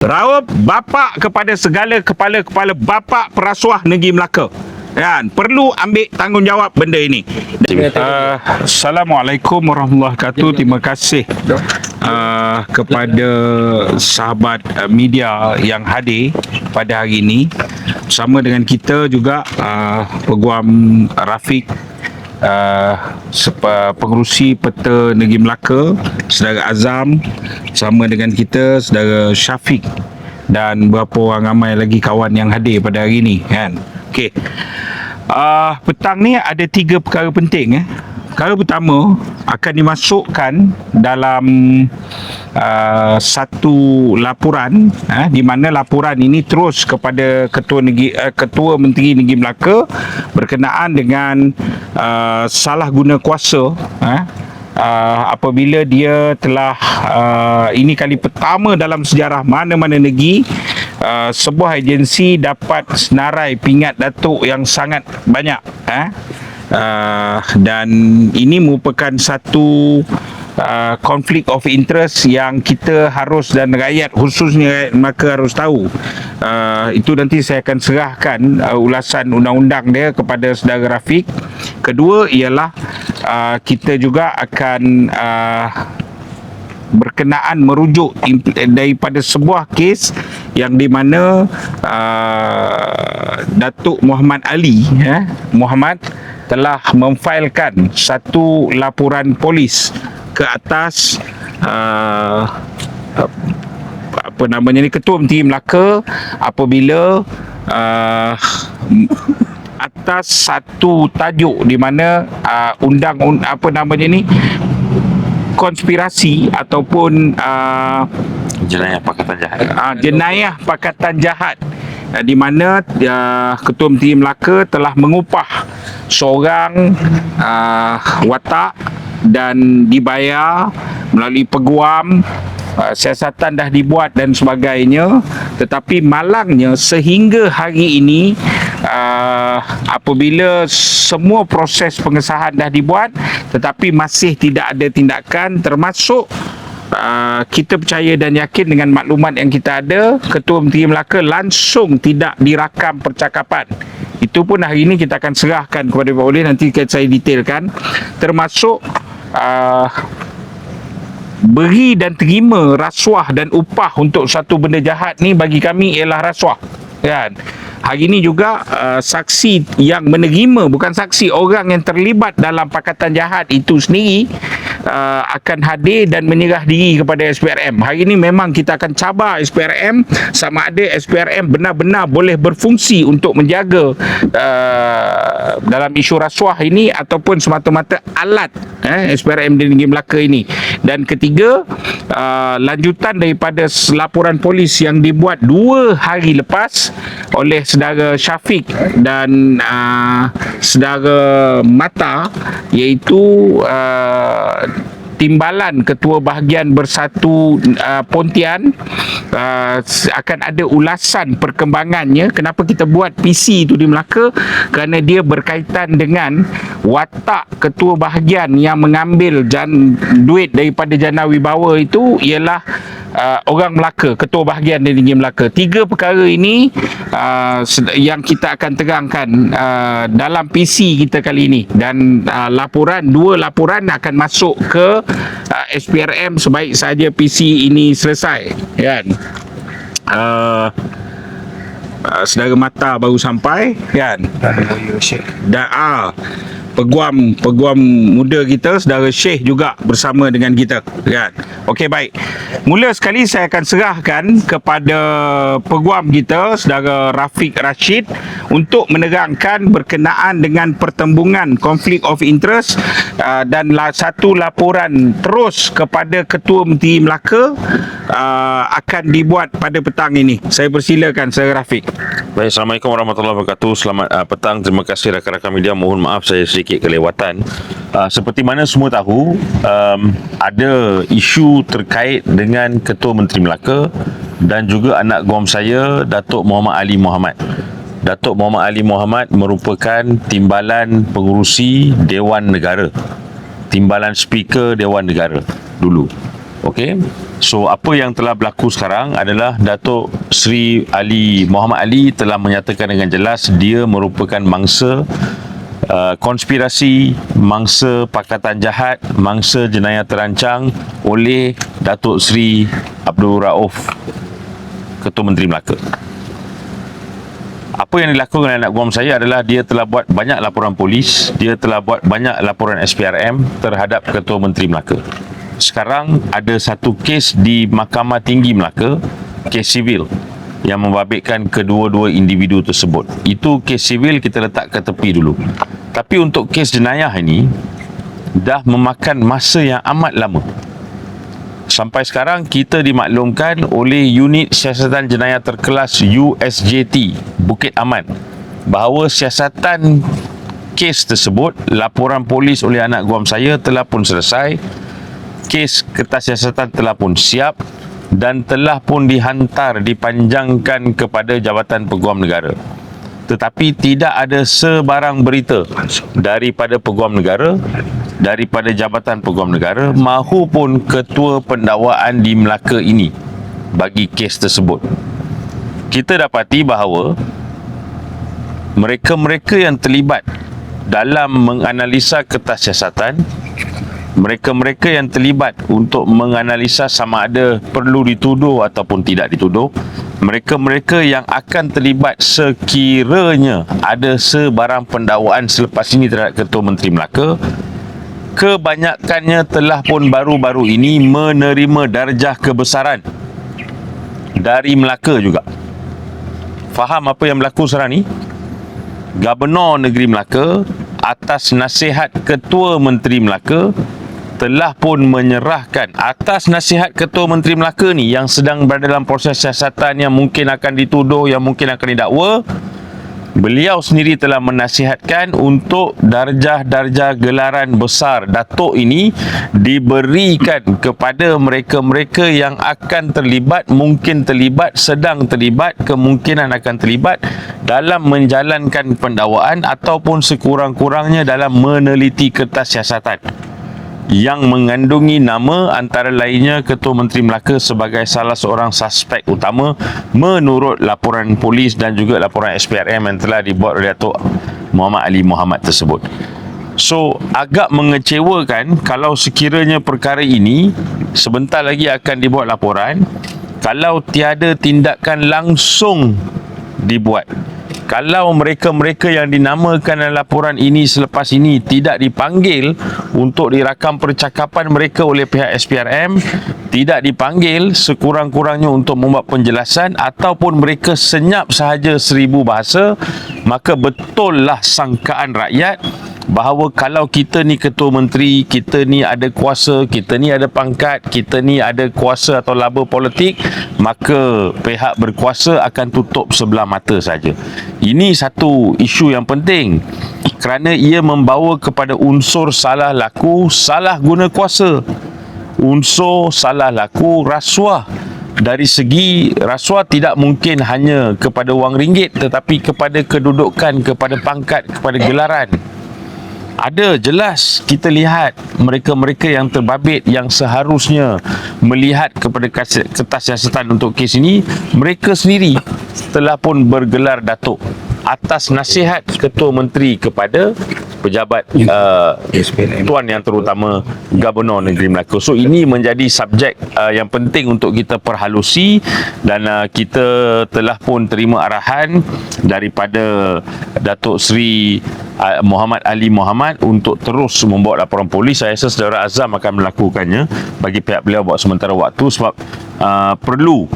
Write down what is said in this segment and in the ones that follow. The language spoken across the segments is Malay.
Raup bapak kepada segala kepala-kepala bapak perasuah negeri Melaka. Kan? Perlu ambil tanggungjawab benda ini. Uh, Assalamualaikum warahmatullahi wabarakatuh. Terima kasih uh, kepada sahabat uh, media yang hadir pada hari ini. Bersama dengan kita juga uh, Peguam Rafiq uh, sepa, pengerusi peta Negeri Melaka, Saudara Azam, sama dengan kita Saudara Syafiq dan beberapa orang ramai lagi kawan yang hadir pada hari ini kan. Okey. Uh, petang ni ada tiga perkara penting eh. Perkara pertama akan dimasukkan dalam uh, satu laporan uh, di mana laporan ini terus kepada ketua negeri uh, ketua menteri negeri Melaka berkenaan dengan uh, salah guna kuasa uh, uh, apabila dia telah uh, ini kali pertama dalam sejarah mana-mana negeri uh, sebuah agensi dapat senarai pingat datuk yang sangat banyak eh? Uh, dan ini merupakan satu uh, konflik of interest yang kita harus dan rakyat khususnya rakyat Melaka harus tahu. Uh, itu nanti saya akan serahkan uh, ulasan undang-undang dia kepada saudara Rafiq. Kedua ialah uh, kita juga akan uh, berkenaan merujuk daripada sebuah kes yang di mana uh, Datuk Muhammad Ali eh, Muhammad telah memfailkan satu laporan polis ke atas uh, apa namanya ni ketua menteri Melaka apabila uh, atas satu tajuk di mana uh, undang un, apa namanya ni konspirasi ataupun uh, jenayah pakatan jahat. uh, jenayah pakatan jahat uh, di mana uh, Ketua Menteri Melaka telah mengupah seorang uh, watak dan dibayar melalui peguam uh, siasatan dah dibuat dan sebagainya. Tetapi malangnya sehingga hari ini uh, apabila semua proses pengesahan dah dibuat tetapi masih tidak ada tindakan termasuk Uh, kita percaya dan yakin dengan maklumat yang kita ada Ketua Menteri Melaka langsung tidak dirakam percakapan itu pun hari ini kita akan serahkan kepada Pak Oleh nanti saya detailkan. Termasuk uh, beri dan terima rasuah dan upah untuk satu benda jahat ni bagi kami ialah rasuah. Kan? Hari ini juga uh, saksi yang menerima bukan saksi orang yang terlibat dalam pakatan jahat itu sendiri uh, akan hadir dan menyerah diri kepada SPRM hari ini memang kita akan cabar SPRM sama ada SPRM benar-benar boleh berfungsi untuk menjaga uh, dalam isu rasuah ini ataupun semata-mata alat eh, SPRM di Negeri Melaka ini dan ketiga uh, lanjutan daripada laporan polis yang dibuat dua hari lepas oleh saudara Syafiq dan uh, saudara Mata iaitu uh, timbalan ketua bahagian bersatu uh, Pontian uh, akan ada ulasan perkembangannya. Kenapa kita buat PC itu di Melaka? Kerana dia berkaitan dengan watak ketua bahagian yang mengambil jan, duit daripada jana wibawa itu ialah uh, orang Melaka, ketua bahagian Negeri Melaka. Tiga perkara ini uh, yang kita akan terangkan uh, dalam PC kita kali ini. Dan uh, laporan dua laporan akan masuk ke uh, SPRM sebaik saja PC ini selesai, kan? Uh, uh, saudara mata baru sampai kan dan ah peguam peguam muda kita saudara Syekh juga bersama dengan kita kan? Okey baik. Mula sekali saya akan serahkan kepada peguam kita saudara Rafiq Rashid untuk menerangkan berkenaan dengan pertembungan konflik of interest uh, dan la, satu laporan terus kepada ketua Menteri Melaka uh, akan dibuat pada petang ini. Saya persilakan saudara Rafiq Baik, Assalamualaikum warahmatullahi wabarakatuh. Selamat uh, petang. Terima kasih rakan-rakan media. Mohon maaf saya sedikit kelewatan. Uh, seperti mana semua tahu, um, ada isu terkait dengan Ketua Menteri Melaka dan juga anak guam saya, Datuk Muhammad Ali Muhammad. Datuk Muhammad Ali Muhammad merupakan timbalan pengurusi Dewan Negara. Timbalan speaker Dewan Negara dulu. Okey. So apa yang telah berlaku sekarang adalah Datuk Sri Ali Muhammad Ali telah menyatakan dengan jelas dia merupakan mangsa uh, konspirasi, mangsa pakatan jahat, mangsa jenayah terancang oleh Datuk Sri Abdul Rauf Ketua Menteri Melaka. Apa yang dilakukan oleh anak guam saya adalah dia telah buat banyak laporan polis, dia telah buat banyak laporan SPRM terhadap Ketua Menteri Melaka. Sekarang ada satu kes di Mahkamah Tinggi Melaka, kes sivil yang membabitkan kedua-dua individu tersebut. Itu kes sivil kita letak ke tepi dulu. Tapi untuk kes jenayah ini dah memakan masa yang amat lama. Sampai sekarang kita dimaklumkan oleh unit siasatan jenayah terkelas USJT Bukit Aman bahawa siasatan kes tersebut laporan polis oleh anak guam saya telah pun selesai kes kertas siasatan telah pun siap dan telah pun dihantar dipanjangkan kepada Jabatan Peguam Negara tetapi tidak ada sebarang berita daripada Peguam Negara daripada Jabatan Peguam Negara mahupun ketua pendakwaan di Melaka ini bagi kes tersebut. Kita dapati bahawa mereka-mereka yang terlibat dalam menganalisa kertas siasatan mereka-mereka yang terlibat untuk menganalisa sama ada perlu dituduh ataupun tidak dituduh mereka-mereka yang akan terlibat sekiranya ada sebarang pendakwaan selepas ini terhadap Ketua Menteri Melaka kebanyakannya telah pun baru-baru ini menerima darjah kebesaran dari Melaka juga. Faham apa yang berlaku sekarang ni? Gubernur Negeri Melaka atas nasihat Ketua Menteri Melaka telah pun menyerahkan atas nasihat Ketua Menteri Melaka ni yang sedang berada dalam proses siasatan yang mungkin akan dituduh, yang mungkin akan didakwa. Beliau sendiri telah menasihatkan untuk darjah-darjah gelaran besar Datuk ini diberikan kepada mereka-mereka yang akan terlibat, mungkin terlibat, sedang terlibat, kemungkinan akan terlibat dalam menjalankan pendakwaan ataupun sekurang-kurangnya dalam meneliti kertas siasatan yang mengandungi nama antara lainnya Ketua Menteri Melaka sebagai salah seorang suspek utama menurut laporan polis dan juga laporan SPRM yang telah dibuat oleh Datuk Muhammad Ali Muhammad tersebut. So agak mengecewakan kalau sekiranya perkara ini sebentar lagi akan dibuat laporan kalau tiada tindakan langsung dibuat kalau mereka-mereka yang dinamakan dalam laporan ini selepas ini tidak dipanggil untuk dirakam percakapan mereka oleh pihak SPRM tidak dipanggil sekurang-kurangnya untuk membuat penjelasan ataupun mereka senyap sahaja seribu bahasa maka betullah sangkaan rakyat bahawa kalau kita ni ketua menteri, kita ni ada kuasa, kita ni ada pangkat, kita ni ada kuasa atau laba politik, maka pihak berkuasa akan tutup sebelah mata saja. Ini satu isu yang penting kerana ia membawa kepada unsur salah laku, salah guna kuasa. Unsur salah laku rasuah dari segi rasuah tidak mungkin hanya kepada wang ringgit tetapi kepada kedudukan, kepada pangkat, kepada gelaran ada jelas. Kita lihat mereka-mereka yang terbabit yang seharusnya melihat kepada kertas siasatan untuk kes ini mereka sendiri telah pun bergelar datuk atas nasihat ketua menteri kepada pejabat uh, tuan yang terutama Gubernur Negeri Melaka. So ini menjadi subjek uh, yang penting untuk kita perhalusi dan uh, kita telah pun terima arahan daripada Datuk Seri uh, Muhammad Ali Muhammad untuk terus membawa laporan polis. Saya rasa saudara Azam akan melakukannya bagi pihak beliau buat sementara waktu sebab uh, perlu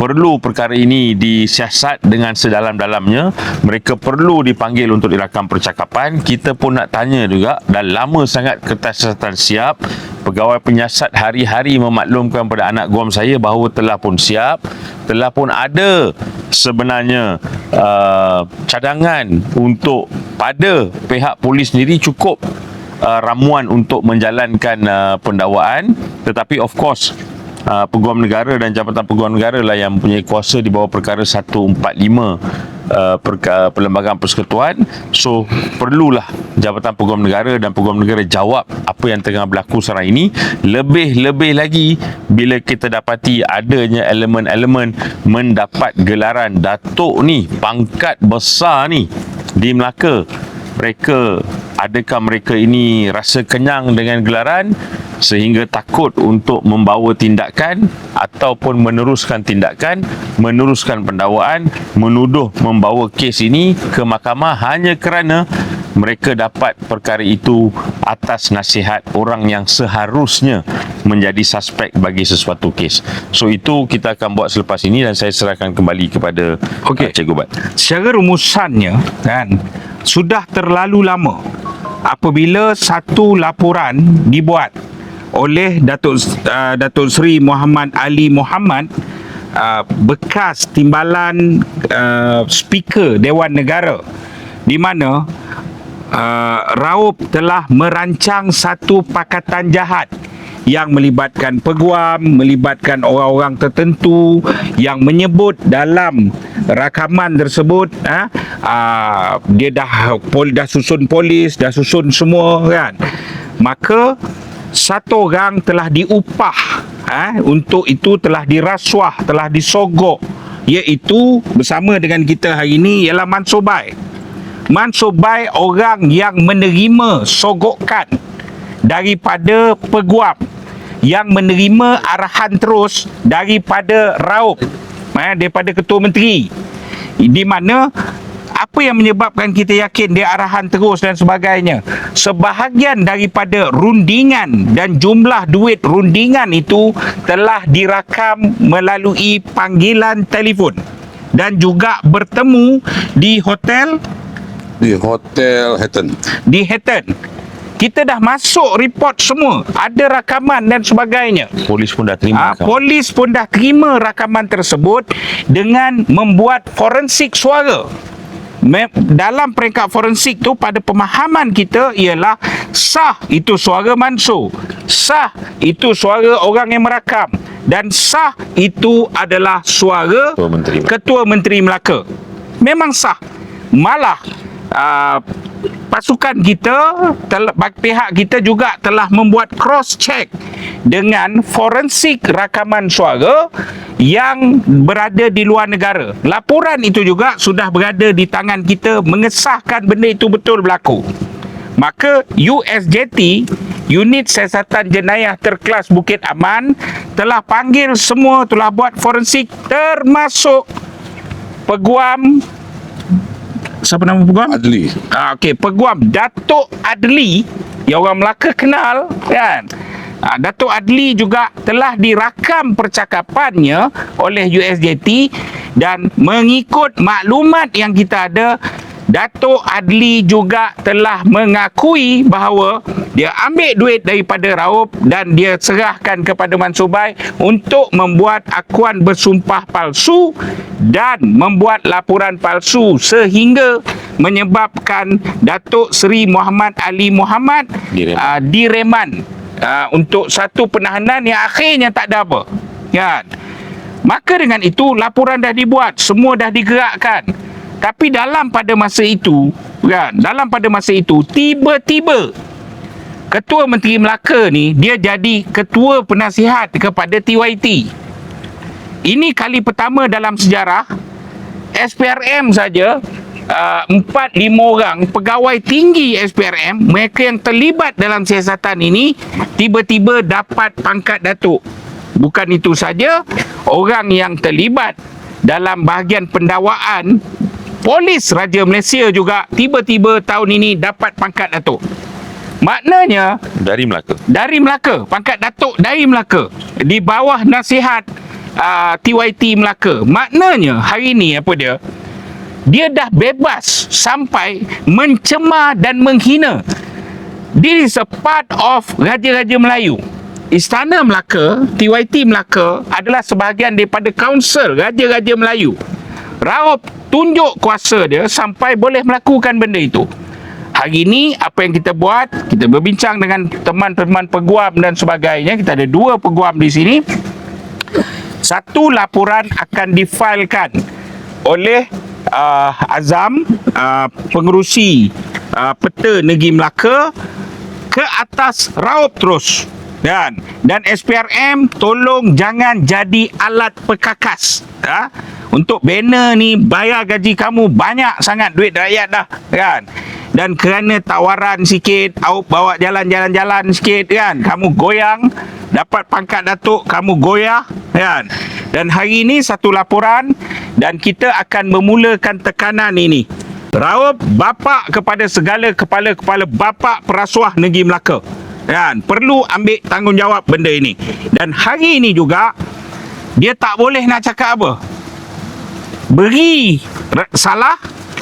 perlu perkara ini disiasat dengan sedalam-dalamnya. Mereka perlu dipanggil untuk dirakam percakapan. Kita pun nak tanya juga dah lama sangat kertas siasatan siap. Pegawai penyiasat hari-hari memaklumkan pada anak guam saya bahawa telah pun siap. Telah pun ada sebenarnya uh, cadangan untuk pada pihak polis sendiri cukup uh, ramuan untuk menjalankan uh, pendakwaan. Tetapi of course uh, Peguam Negara dan Jabatan Peguam Negara lah yang mempunyai kuasa di bawah perkara 145 uh, perka, Perlembagaan Persekutuan. So perlulah Jabatan Peguam Negara dan Peguam Negara jawab apa yang tengah berlaku sekarang ini. Lebih-lebih lagi bila kita dapati adanya elemen-elemen mendapat gelaran Datuk ni pangkat besar ni di Melaka mereka adakah mereka ini rasa kenyang dengan gelaran sehingga takut untuk membawa tindakan ataupun meneruskan tindakan meneruskan pendakwaan menuduh membawa kes ini ke mahkamah hanya kerana mereka dapat perkara itu atas nasihat orang yang seharusnya menjadi suspek bagi sesuatu kes. So itu kita akan buat selepas ini dan saya serahkan kembali kepada Okey. uh, Cikgu Bat. secara rumusannya kan sudah terlalu lama apabila satu laporan dibuat oleh Datuk uh, Datuk Seri Muhammad Ali Muhammad uh, bekas timbalan uh, speaker Dewan Negara di mana uh, Raup telah merancang satu pakatan jahat yang melibatkan peguam, melibatkan orang-orang tertentu yang menyebut dalam rakaman tersebut ha, uh, dia dah pol, dah susun polis, dah susun semua kan. Maka satu orang telah diupah ha, untuk itu telah dirasuah, telah disogok iaitu bersama dengan kita hari ini ialah Mansubai. Mansubai orang yang menerima sogokan daripada peguam yang menerima arahan terus daripada Raup eh, daripada Ketua Menteri. Di mana apa yang menyebabkan kita yakin dia arahan terus dan sebagainya? Sebahagian daripada rundingan dan jumlah duit rundingan itu telah dirakam melalui panggilan telefon dan juga bertemu di hotel di Hotel Hatton. di Hatton kita dah masuk report semua ada rakaman dan sebagainya Polis pun dah terima. Rakaman. polis pun dah terima rakaman tersebut dengan membuat forensik suara. Dalam peringkat forensik tu pada pemahaman kita ialah sah itu suara Mansur, sah itu suara orang yang merakam dan sah itu adalah suara Ketua Menteri. Ketua Menteri Melaka. Memang sah. Malah uh, pasukan kita tel- pihak kita juga telah membuat cross check dengan forensik rakaman suara yang berada di luar negara. Laporan itu juga sudah berada di tangan kita mengesahkan benda itu betul berlaku. Maka USJT Unit Siasatan Jenayah Terkelas Bukit Aman telah panggil semua telah buat forensik termasuk peguam siapa nama peguam? Adli. Ah, Okey, peguam Datuk Adli yang orang Melaka kenal kan. Ah, Datuk Adli juga telah dirakam percakapannya oleh USJT dan mengikut maklumat yang kita ada Datuk Adli juga telah mengakui bahawa dia ambil duit daripada Raup dan dia serahkan kepada Mansubai untuk membuat akuan bersumpah palsu dan membuat laporan palsu sehingga menyebabkan Datuk Seri Muhammad Ali Muhammad Direman. uh, direman uh, untuk satu penahanan yang akhirnya tak ada apa. Kan? Maka dengan itu laporan dah dibuat, semua dah digerakkan. Tapi dalam pada masa itu, kan, dalam pada masa itu tiba-tiba Ketua Menteri Melaka ni dia jadi ketua penasihat kepada TYT. Ini kali pertama dalam sejarah SPRM saja uh, empat lima orang pegawai tinggi SPRM mereka yang terlibat dalam siasatan ini tiba-tiba dapat pangkat datuk. Bukan itu saja, orang yang terlibat dalam bahagian pendakwaan polis Raja Malaysia juga tiba-tiba tahun ini dapat pangkat datuk. Maknanya Dari Melaka. dari Melaka, pangkat datuk dari Melaka di bawah nasihat uh, TYT Melaka. Maknanya hari ini apa dia? Dia dah bebas sampai mencemar dan menghina. This is a part of Raja-Raja Melayu. Istana Melaka, TYT Melaka adalah sebahagian daripada Kaunsil Raja-Raja Melayu. Raup tunjuk kuasa dia sampai boleh melakukan benda itu. Hari ini apa yang kita buat, kita berbincang dengan teman-teman peguam dan sebagainya. Kita ada dua peguam di sini. satu laporan akan difailkan oleh uh, Azam uh, pengerusi uh, peta Negeri Melaka ke atas raup terus dan dan SPRM tolong jangan jadi alat pekakas ha? untuk banner ni bayar gaji kamu banyak sangat duit rakyat dah kan dan kerana tawaran sikit awak bawa jalan-jalan-jalan sikit kan kamu goyang dapat pangkat datuk kamu goyah kan dan hari ini satu laporan dan kita akan memulakan tekanan ini Raup bapa kepada segala kepala-kepala bapa perasuah negeri Melaka. Kan? Perlu ambil tanggungjawab benda ini. Dan hari ini juga dia tak boleh nak cakap apa. Beri salah,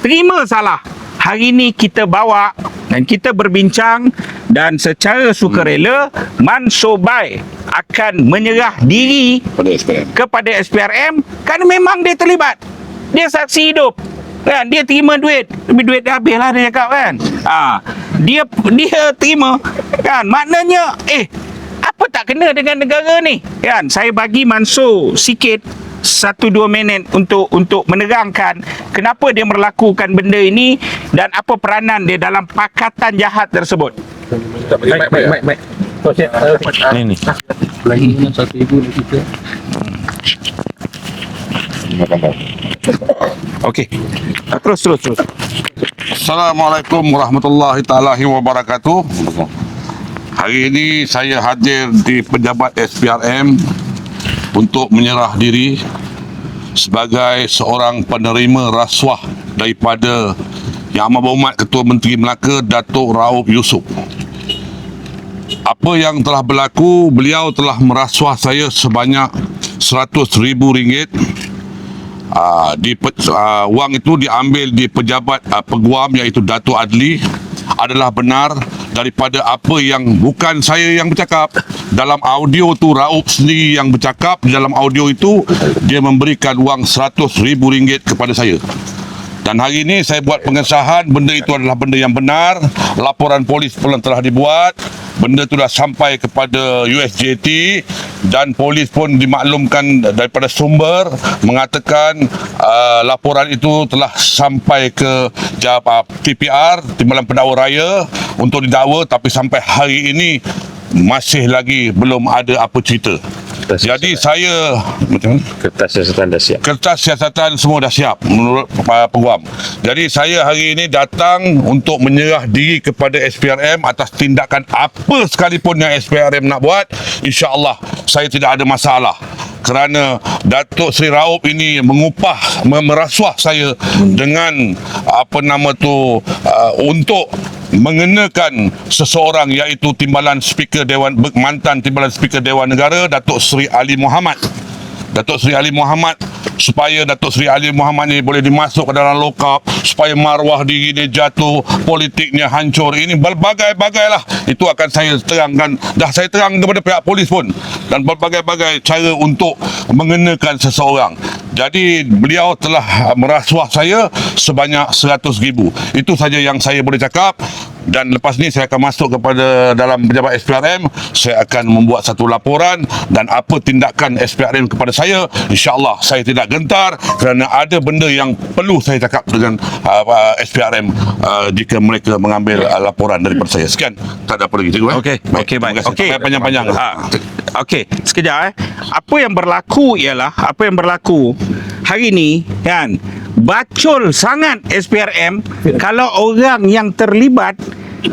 terima salah. Hari ini kita bawa dan kita berbincang dan secara sukarela Mansobai akan menyerah diri Pada SPM. kepada SPRM kerana memang dia terlibat. Dia saksi hidup. Kan dia terima duit. Tapi duit dah habis lah dia cakap kan. Ha, dia dia terima kan maknanya eh apa tak kena dengan negara ni? Kan saya bagi Mansur sikit satu dua minit untuk untuk menerangkan kenapa dia melakukan benda ini dan apa peranan dia dalam pakatan jahat tersebut. Baik, baik, baik, baik. Uh, Ni ni. lagi satu ibu lagi kita. Okey. Ah, Terus terus terus. Assalamualaikum warahmatullahi taala wabarakatuh. Hari ini saya hadir di pejabat SPRM untuk menyerah diri sebagai seorang penerima rasuah daripada Yang Amat Berhormat Ketua Menteri Melaka Datuk Rauf Yusof. Apa yang telah berlaku, beliau telah merasuah saya sebanyak RM100,000 uh, di uh, wang itu diambil di pejabat uh, peguam iaitu Datuk Adli adalah benar daripada apa yang bukan saya yang bercakap. Dalam audio tu Raub sendiri yang bercakap di dalam audio itu dia memberikan wang RM100,000 kepada saya. Dan hari ini saya buat pengesahan benda itu adalah benda yang benar. Laporan polis pun telah dibuat benda itu dah sampai kepada USJT dan polis pun dimaklumkan daripada sumber mengatakan uh, laporan itu telah sampai ke jawab uh, TPR Timbalan Pendakwa Raya untuk didakwa tapi sampai hari ini masih lagi belum ada apa cerita. Jadi saya macam mana? Kertas siasatan dah siap. kertas siasatan semua dah siap menurut peguam. Jadi saya hari ini datang untuk menyerah diri kepada SPRM atas tindakan apa sekalipun yang SPRM nak buat, insya-Allah saya tidak ada masalah. Kerana Datuk Seri Raub ini mengupah merasuah saya dengan apa nama tu uh, untuk mengenakan seseorang iaitu Timbalan Speaker Dewan mantan Timbalan Speaker Dewan Negara Datuk Seri Ali Muhammad. Datuk Seri Ali Muhammad supaya Datuk Seri Ali Muhammad ni boleh dimasuk ke dalam lokap supaya maruah diri dia jatuh politiknya hancur. Ini berbagai-bagai lah. Itu akan saya terangkan. Dah saya terang kepada pihak polis pun. Dan berbagai-bagai cara untuk mengenakan seseorang jadi beliau telah merasuah saya sebanyak 100 ribu. Itu saja yang saya boleh cakap dan lepas ni saya akan masuk kepada dalam pejabat SPRM saya akan membuat satu laporan dan apa tindakan SPRM kepada saya insyaallah saya tidak gentar kerana ada benda yang perlu saya cakap dengan uh, uh, SPRM uh, jika mereka mengambil uh, laporan daripada saya sekian tak ada apa lagi cikgu eh? Okey, okey terima baik. kasih. Okey. Tak payah panjang-panjang Ha. Okey, sekejap eh. Apa yang berlaku ialah apa yang berlaku hari ni kan bacol sangat SPRM kalau orang yang terlibat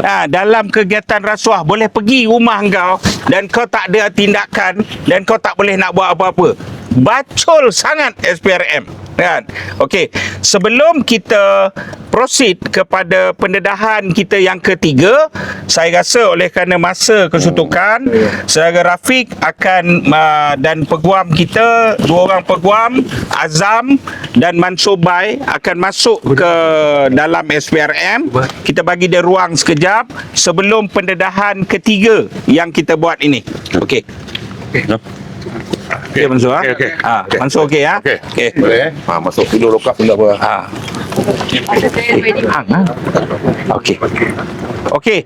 ha, dalam kegiatan rasuah boleh pergi rumah kau dan kau tak ada tindakan dan kau tak boleh nak buat apa-apa. Bacol sangat SPRM kan. Okey, sebelum kita proceed kepada pendedahan kita yang ketiga, saya rasa oleh kerana masa kesutukan, saudara Rafiq akan uh, dan peguam kita, dua orang peguam, Azam dan Mansur Bai akan masuk ke dalam SPRM. Kita bagi dia ruang sekejap sebelum pendedahan ketiga yang kita buat ini. Okey. Okey Mansur ah. Okey, okey. Ah, Mansur okey ah. Okey. Okey. boleh eh ha, masuk tidur lokap pun tak apa Ha. Hang ah. Okey. Okey.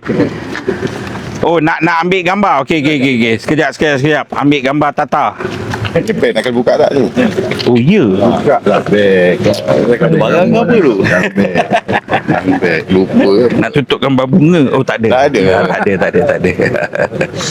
Oh nak nak ambil gambar. Okey okey okey okey. Sekejap sekejap sekejap. Ambil gambar tata. Japan akan buka tak tu? Oh ya Buka lah beg. Barang apa tu? Beg. Beg. Lupa. Nak tutup gambar bunga Oh tak ada Tak ada. Tak ada tak ada tak ada